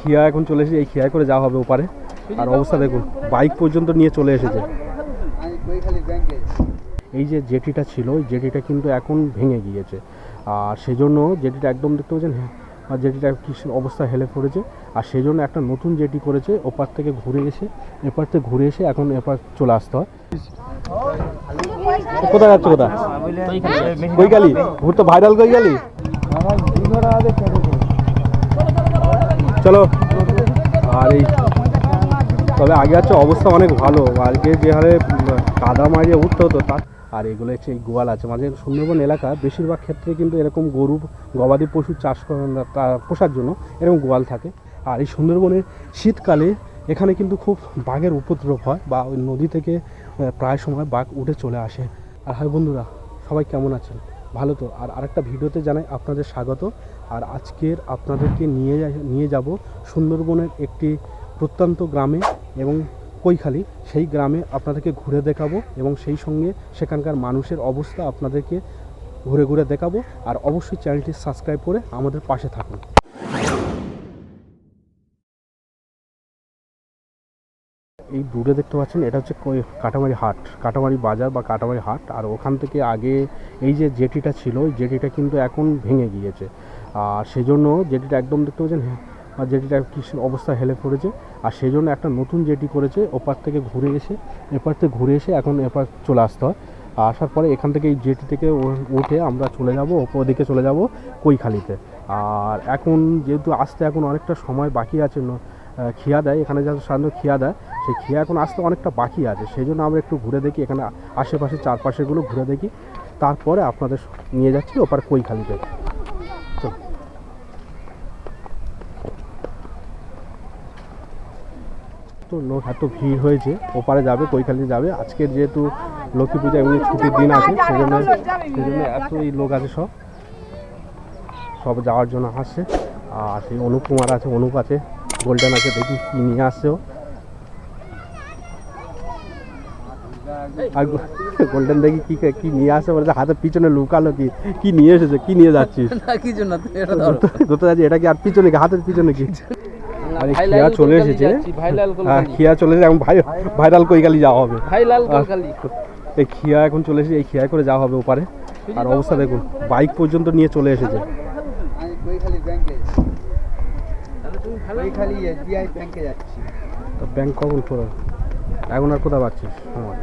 খিয়া এখন চলে এসেছে এই খিয়ায় করে যাওয়া হবে ওপারে। আর অবস্থা দেখুন বাইক পর্যন্ত নিয়ে চলে এসেছে। এই যে জেটিটা ছিল ওই জেটিটা কিন্তু এখন ভেঙে গিয়েছে। আর সেই জন্য জেটিটা একদম দেখতে পাচ্ছেন হ্যাঁ আর জেটিটা কি অবস্থা হেলে পড়েছে। আর সেই জন্য একটা নতুন জেটি করেছে ওপার থেকে ঘুরে এসে এপার থেকে ঘুরে এসে এখন এপার চলে আসতে হয়। কোথায় যাচ্ছে কোথায়? ঘুরতে ভাইরাল কই গেলি? চলো। আর এই তবে আগে হচ্ছে অবস্থা অনেক ভালো। আজকে যে হারে কাদা মারিয়ে উঠতে হতো, তার আর এগুলো হচ্ছে এই গোয়াল আছে। মাঝে সুন্দরবন এলাকা, বেশিরভাগ ক্ষেত্রে কিন্তু এরকম গরু, গবাদি পশু চাষ পোষার জন্য এরকম গোয়াল থাকে। আর এই সুন্দরবনের শীতকালে এখানে কিন্তু খুব বাঘের উপদ্রব হয় বা ওই নদী থেকে প্রায় সময় বাঘ উঠে চলে আসে। আর হাই বন্ধুরা, সবাই কেমন আছেন? ভালো তো? আর আরেকটা ভিডিওতে জানাই আপনাদের স্বাগত। আর আজকের আপনাদেরকে নিয়ে নিয়ে যাব সুন্দরবনের একটি প্রত্যন্ত গ্রামে এবং কৈখালি। সেই গ্রামে আপনাদেরকে ঘুরে দেখাবো এবং সেই সঙ্গে সেখানকার মানুষের অবস্থা আপনাদেরকে ঘুরে ঘুরে দেখাবো। আর অবশ্যই চ্যানেলটি সাবস্ক্রাইব করে আমাদের পাশে থাকুন। এই দূরে দেখতে পাচ্ছেন, এটা হচ্ছে কাটামারি হাট। কাটামারি বাজার বা কাটামারি হাট। আর ওখান থেকে আগে এই যে জেটিটা ছিল, ওই জেটিটা কিন্তু এখন ভেঙে গিয়েছে। আর সেই জন্য জেটিটা একদম দেখতে পাচ্ছেন হ্যাঁ আর জেটিটা কি অবস্থা হেলে পড়েছে। আর সেই জন্য একটা নতুন জেটি করেছে, ওপার থেকে ঘুরে এসে, এপার থেকে ঘুরে এসে এখন এপার চলে আসতে হয়। আসার পরে এখান থেকে এই জেটি থেকে উঠে আমরা চলে যাব, ওপর দিকে চলে যাব কৈখালিতে। আর এখন যেহেতু আসতে এখন অনেকটা সময় বাকি আছে খিয়া দেয়, এখানে যা সাধারণত খিয়া দেয়, সেই খিয়া এখন আসতে অনেকটা বাকি আছে। সেই জন্য আমরা একটু ঘুরে দেখি, এখানে আশেপাশে চারপাশেগুলো ঘুরে দেখি। তারপরে আপনাদের নিয়ে যাচ্ছি ওপার কৈখালিতে। তো লোক এত ভিড় হয়েছে। ওপারে যাবে কৈখালি যাবে। আজকের যেহেতু লক্ষ্মী পূজা এমনি ছুটির দিন আছে সেই জন্য সেই জন্য এতই লোক আছে সব। সব যাওয়ার জন্য আসছে। আর সেই অনুপ কুমার আছে অনুপ আছে গোল্ডেন আছে দেখি কি নিয়ে আসছে ও। আর গোল্ডেন দেখি কি কি নিয়ে আসছে বলছে হাতের পিছনে লুকালো কি কি নিয়ে এসেছে কি নিয়ে যাচ্ছিস? না কিছু না এটা ধরো। এটা কি আর পিছনে কি হাতের পিছনে কি? ভাই খিয়া চলে এসেছে। হ্যাঁ খিয়া চলে এসেছে এখন ভাই ভাইরাল কৈকালি যাওয়া হবে। ভাই লাল এই খিয়া এখন চলে এসেছে এই খিয়ায় করে যাওয়া হবে ওপারে। আর অবস্থা দেখুন বাইক পর্যন্ত নিয়ে চলে এসেছে। ব্যাংকে। কৈখালি এসবিআই ব্যাংকে যাচ্ছি। তো ব্যাংক কখন খোলা? এখন আর কোথায় পাচ্ছিস সময়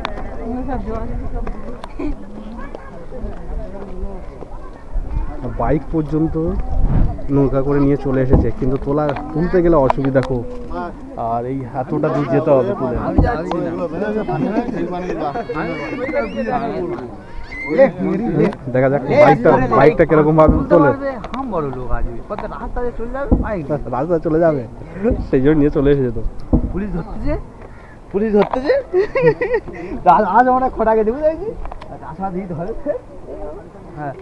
বাইক পর্যন্ত নৌকা করে নিয়ে চলে এসেছে। কিন্তু তোলা তুলতে গেলে অসুবিধা খুব। আর এই এতটা দূর যেতে হবে তুলে। দেখা যাক বাইকটা বাইকটা কীরকম ভাবে তোলে। রাস্তা চলে যাবে। সেই জন্য নিয়ে চলে এসেছে তো। পুলিশ ধরতেছে? পুলিশ ধরতেছে? আজ আমরা খোটাকে দেবো দেখি আশা দিয়ে ধরেছে হ্যাঁ।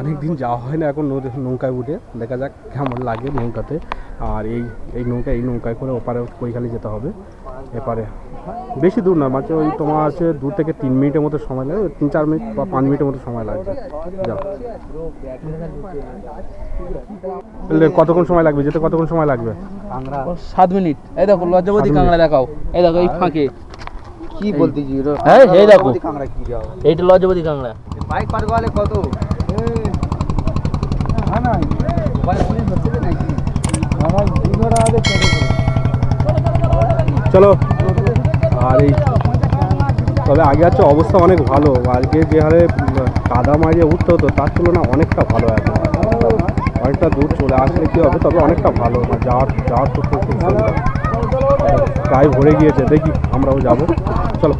অনেক দিন যাওয়া হয় না এখন নৌকায় উঠে। দেখা যাক কেমন লাগে নৌকাতে। আর এই এই নৌকা এই নৌকায় করে ওপারে কৈখালি যেতে হবে। এপারে। বেশি দূর না মাত্র ওই তোমার আছে দু থেকে তিন মিনিটের মতো সময় লাগে তিন চার মিনিট বা পাঁচ মিনিটের মতো সময় লাগবে। যাও। কতক্ষণ সময় লাগবে? যেতে কতক্ষণ সময় লাগবে? সাত মিনিট। এই দেখো লজ্জাবতী সাত কাংড়া দেখাও। এই দেখো এই ফাঁকে। কি বলতেছি হ্যাঁ, এই দেখো। কাংড়া কি দেওয়া এইটা লজ্জাবতী কাংড়া বাইক পার গেলে কত হ্যাঁ না মোবাইল পুলিশ ধরতে নাকি আমার দুধরা আগে চলে চলো আর এই তবে আগে হচ্ছে অবস্থা অনেক ভালো। আজকে যে হারে উম, কাদা মারিয়ে উঠতে হতো তার তুলনায় অনেকটা ভালো এখন। অনেকটা দূর চলে আসলে কী হবে তবে অনেকটা ভালো। আর যাওয়ার যাওয়ার তো খুব প্রায় ভরে গিয়েছে। দেখি আমরাও যাব। চলো।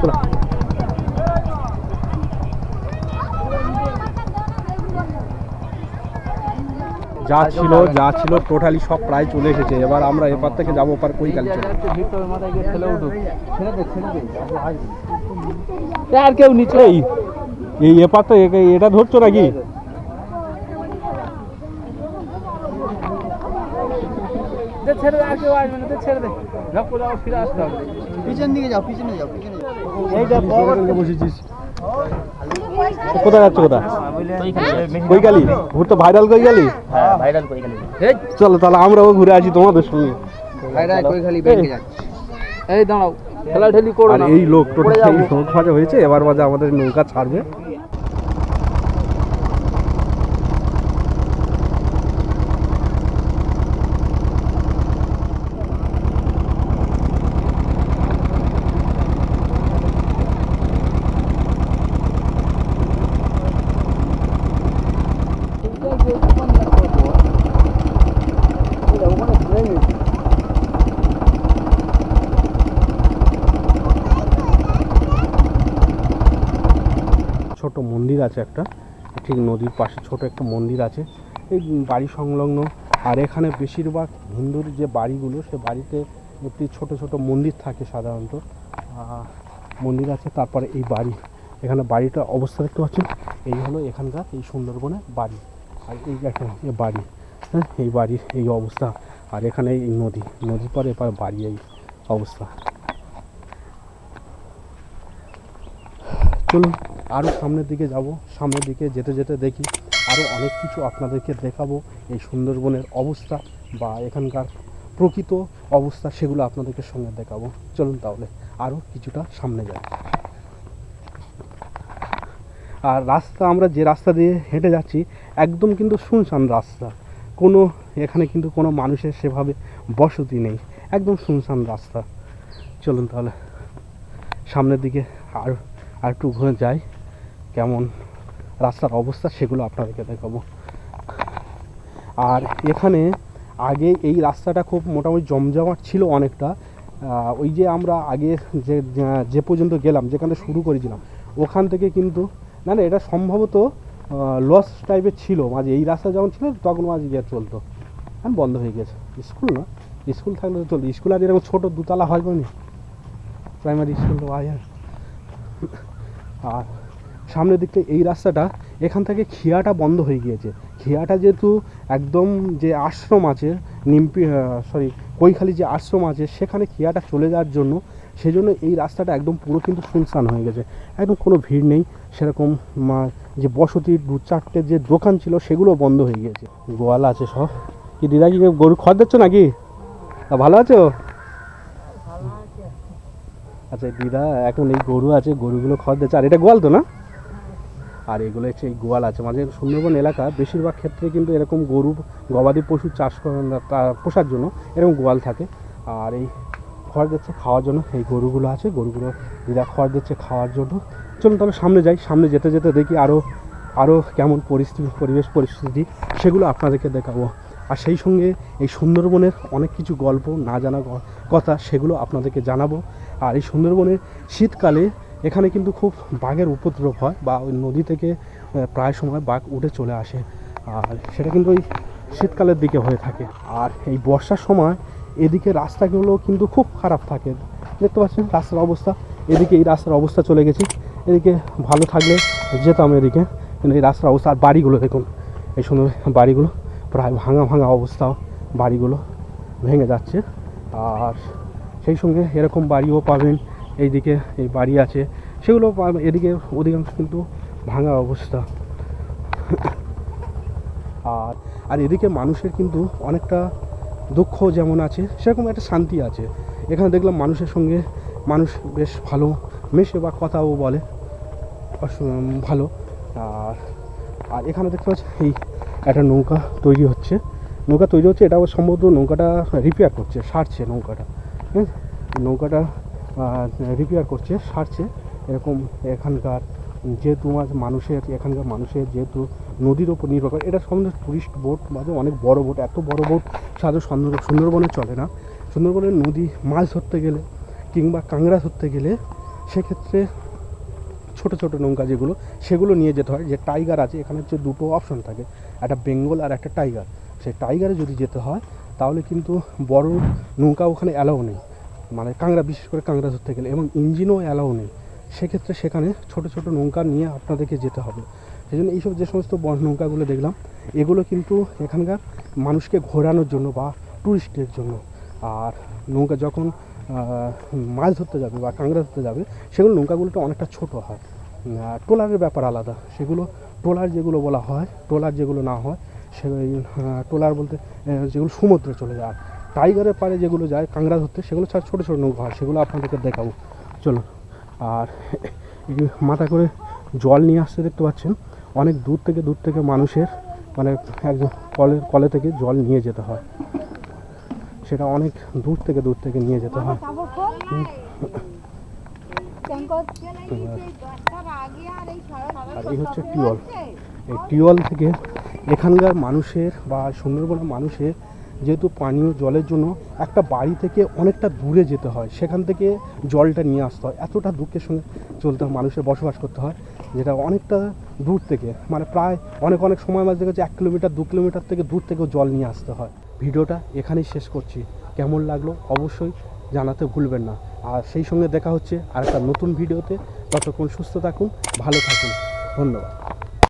চলো। যা ছিল যা ছিল টোটালি সব প্রায় চলে এসেছে। এবার আমরা এপার থেকে যাব ওপার কই গিয়ে আসবে। আর কেউ নিচে এই এপার তো এটা ধরছো নাকি? দে ছেড়ে দে আর কেউ আসবে না দে ছেড়ে দে। যাও ফিরে আসতে হবে। পিছন দিকে যাও পিছনে যাও পিছনে যাও। এইটা বসেছিস কোথায় যাচ্ছ কোথায়? কৈকালি ঘুর তো ভাইরাল কৈকালি হ্যাঁ ভাইরাল করে গেলে। চলো তাহলে আমরাও ঘুরে আসি তোমাদের সঙ্গে। খালি ব্যাংকে যাচ্ছে। এই দাঁড়াও খেলা ঠেলি করো না। এই লোক টোটাল এই হয়েছে এবার মাঝে আমাদের নৌকা ছাড়বে ছোট মন্দির আছে একটা, ঠিক নদীর পাশে ছোট একটা মন্দির আছে। এই বাড়ি সংলগ্ন, আর এখানে বেশিরভাগ হিন্দুর যে বাড়িগুলো, সে বাড়িতে একটি ছোট ছোট মন্দির থাকে সাধারণত। মন্দির আছে, তারপরে এই বাড়ি। এখানে বাড়িটা অবস্থা দেখতে পাচ্ছেন? এই হলো এখানকার এই সুন্দরবনে বাড়ি। আর এই একটা বাড়ি। হ্যাঁ এই বাড়ির এই অবস্থা। আর এখানে এই নদী, নদীর পরে এপার বাড়ি এই অবস্থা। চলুন আরও সামনের দিকে যাব, সামনের দিকে যেতে যেতে দেখি আরও অনেক কিছু আপনাদেরকে দেখাবো এই সুন্দরবনের অবস্থা বা এখানকার প্রকৃত অবস্থা সেগুলো আপনাদেরকে সঙ্গে দেখাবো। চলুন তাহলে আরও কিছুটা সামনে যাই। আর রাস্তা আমরা যে রাস্তা দিয়ে হেঁটে যাচ্ছি একদম কিন্তু শুনশান রাস্তা। কোনো এখানে কিন্তু কোনো মানুষের সেভাবে বসতি নেই। একদম শুনশান রাস্তা। চলুন তাহলে সামনের দিকে আর আর একটু ঘুরে যাই। কেমন রাস্তার অবস্থা সেগুলো আপনাদেরকে দেখাবো। আর এখানে আগে এই রাস্তাটা খুব মোটামুটি জমজমাট ছিল অনেকটা। ওই যে আমরা আগে যে যে পর্যন্ত গেলাম, যেখানে শুরু করেছিলাম, ওখান থেকে কিন্তু না না, এটা সম্ভবত লস টাইপের ছিল। মাঝে এই রাস্তা যখন ছিল, তখন মাঝে গিয়ে চলতো। এখন বন্ধ হয়ে গেছে স্কুল না? স্কুল থাকলে তো চলতো। স্কুল আর এরকম ছোটো দুতলা হয় প্রাইমারি স্কুল তো আর সামনের দিকটা এই রাস্তাটা, এখান থেকে খিয়াটা বন্ধ হয়ে গিয়েছে। খিয়াটা যেহেতু একদম যে আশ্রম আছে, নিমপি সরি কৈখালি যে আশ্রম আছে, সেখানে খিয়াটা চলে যাওয়ার জন্য সেই জন্য এই রাস্তাটা একদম পুরো কিন্তু শুনশান হয়ে গেছে। একদম কোনো ভিড় নেই। সেরকম যে বসতির দু চারটে যে দোকান ছিল, সেগুলো বন্ধ হয়ে গিয়েছে। গোয়ালা আছে সব। কি দিদা, কি গরু খড় দিচ্ছ নাকি? ভালো আছো? আচ্ছা দিদা, এখন এই গরু আছে, গরুগুলো খড় দিচ্ছে। আর এটা গোয়াল তো না? আর এগুলো হচ্ছে এই গোয়াল আছে। মাঝে সুন্দরবন এলাকা, বেশিরভাগ ক্ষেত্রে কিন্তু এরকম গরু, গবাদি পশু চাষ পোষার জন্য এরকম গোয়াল থাকে। আর এই খড় দিচ্ছে খাওয়ার জন্য, এই গরুগুলো আছে, গরুগুলো দিদা খড় দিচ্ছে খাওয়ার জন্য। চলুন তাহলে সামনে যাই, সামনে যেতে যেতে দেখি আরও আরও কেমন পরিস্থিতি, পরিবেশ পরিস্থিতি, সেগুলো আপনাদেরকে দেখাবো। আর সেই সঙ্গে এই সুন্দরবনের অনেক কিছু গল্প, না জানা কথা, সেগুলো আপনাদেরকে জানাব। আর এই সুন্দরবনের শীতকালে এখানে কিন্তু খুব বাঘের উপদ্রব হয় বা ওই নদী থেকে প্রায় সময় বাঘ উঠে চলে আসে। আর সেটা কিন্তু ওই শীতকালের দিকে হয়ে থাকে। আর এই বর্ষার সময় এদিকে রাস্তাগুলো কিন্তু খুব খারাপ থাকে। দেখতে পাচ্ছেন রাস্তার অবস্থা। এদিকে এই রাস্তার অবস্থা চলে গেছে। এদিকে ভালো থাকলে যেতাম এদিকে। কিন্তু এই রাস্তার অবস্থা আর বাড়িগুলো দেখুন। এই সুন্দর বাড়িগুলো, প্রায় ভাঙা ভাঙা অবস্থা বাড়িগুলো ভেঙে যাচ্ছে। আর সেই সঙ্গে এরকম বাড়িও পাবেন। এইদিকে এই বাড়ি আছে। সেগুলো এদিকে অধিকাংশ কিন্তু ভাঙা অবস্থা। আর আর এদিকে মানুষের কিন্তু অনেকটা দুঃখ যেমন আছে, সেরকম একটা শান্তি আছে। এখানে দেখলাম মানুষের সঙ্গে মানুষ বেশ ভালো, মেশে বা কথাও বলে ভালো। আর আর এখানে দেখতে পাচ্ছি, এই একটা নৌকা তৈরি হচ্ছে। নৌকা তৈরি হচ্ছে এটাও সম্ভবত নৌকাটা রিপেয়ার করছে, সারছে নৌকাটা। হ্যাঁ নৌকাটা রিপেয়ার করছে, সারছে। এরকম এখানকার যেহেতু মানুষের, এখানকার মানুষের যেহেতু নদীর ওপর নির্ভর করে, এটা সম্বন্ধে টুরিস্ট বোট মানে অনেক বড় বোট এত বড় বোট সাধারণ সুন্দর সুন্দরবনে চলে না। সুন্দরবনের নদী, মাছ ধরতে গেলে কিংবা কাঁংড়া ধরতে গেলে সেক্ষেত্রে ছোট ছোট নৌকা যেগুলো, সেগুলো নিয়ে যেতে হয়। যে টাইগার আছে, এখানে হচ্ছে দুটো অপশন থাকে। একটা বেঙ্গল আর একটা টাইগার সেই টাইগারে যদি যেতে হয়, তাহলে কিন্তু বড় নৌকা ওখানে অ্যালাউ নেই। মানে কাঁংড়া বিশেষ করে কাঁংড়া ধরতে গেলে এবং ইঞ্জিনও অ্যালাউ নেই। সেক্ষেত্রে সেখানে ছোট ছোট নৌকা নিয়ে আপনাদেরকে যেতে হবে। সেই জন্য এইসব যে সমস্ত বন নৌকাগুলো দেখলাম, এগুলো কিন্তু এখানকার মানুষকে ঘোরানোর জন্য বা টুরিস্টের জন্য। আর নৌকা যখন মাছ ধরতে যাবে বা কাঁকড়া ধরতে যাবে, সেগুলো নৌকাগুলোটা অনেকটা ছোট হয়। ট্রলারের ব্যাপার আলাদা। সেগুলো, ট্রলার যেগুলো বলা হয়, ট্রলার যেগুলো না হয় সে ট্রলার বলতে যেগুলো সমুদ্রে চলে যায়। টাইগারের পাড়ে যেগুলো যায়, কাঁকড়া ধরতে, সেগুলো ছাড়া ছোটো ছোটো নৌকা হয়, সেগুলো আপনাদেরকে দেখাবো। চলুন, আর মাথা করে জল নিয়ে আসতে দেখতে পাচ্ছেন। অনেক দূর থেকে দূর থেকে মানুষের মানে একদম কলের কলে থেকে জল নিয়ে যেতে হয়। সেটা অনেক দূর থেকে দূর থেকে নিয়ে যেতে হয়। আর এই হচ্ছে টিউবওয়েল। এই টিউবওয়েল থেকে এখানকার মানুষের বা সুন্দরবনের মানুষের যেহেতু পানীয় জলের জন্য একটা বাড়ি থেকে অনেকটা দূরে যেতে হয়, সেখান থেকে জলটা নিয়ে আসতে হয়। এতটা দুঃখের সঙ্গে চলতে হয়, মানুষের বসবাস করতে হয়, যেটা অনেকটা দূর থেকে মানে প্রায় অনেক অনেক সময় মাঝে কাছে এক কিলোমিটার, দু কিলোমিটার থেকে দূর থেকেও জল নিয়ে আসতে হয়। ভিডিওটা এখানেই শেষ করছি। কেমন লাগল অবশ্যই জানাতে ভুলবেন না। আর সেই সঙ্গে দেখা হচ্ছে আর একটা নতুন ভিডিওতে। ততক্ষণ সুস্থ থাকুন, ভালো থাকুন। ধন্যবাদ।